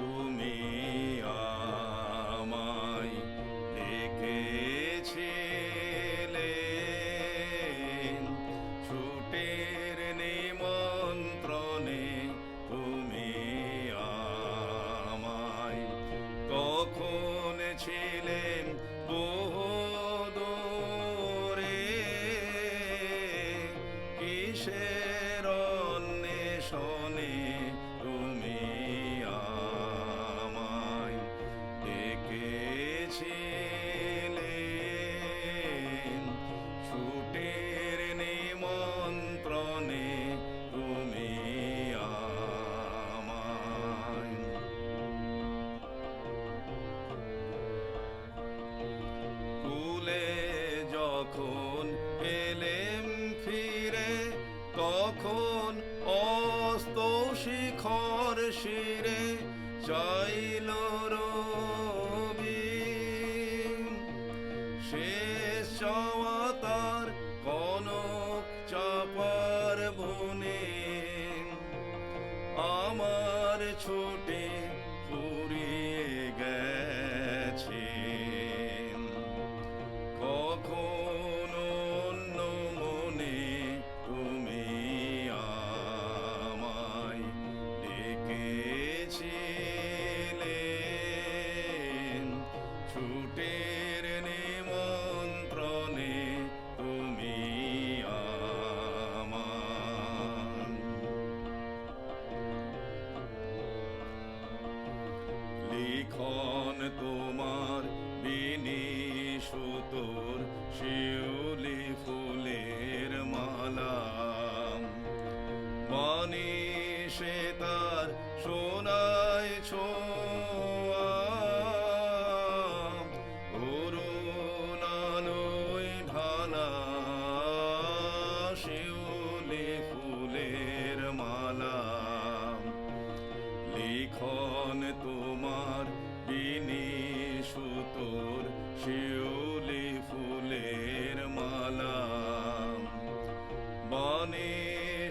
তুমি আমায় ডেকেছিলে। ছুটের নিমন্ত্রণে তুমি আমায় তখন ছিলেন বহুদূরে কিসের অন্বেষণে যখন এলেম ফিরে তখন অস্ত শিখর শিরে চাইল রবি। শেষ ছোঁয়া। শিউলি ফুলের মালা। তোমার বিনি সুতোর শিউলি ফুলের মালা। বনে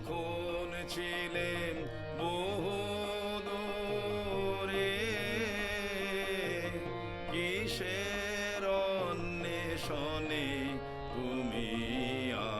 তখন ছিলেন বহু দূরে কিসের অন্বেষণে তুমি আ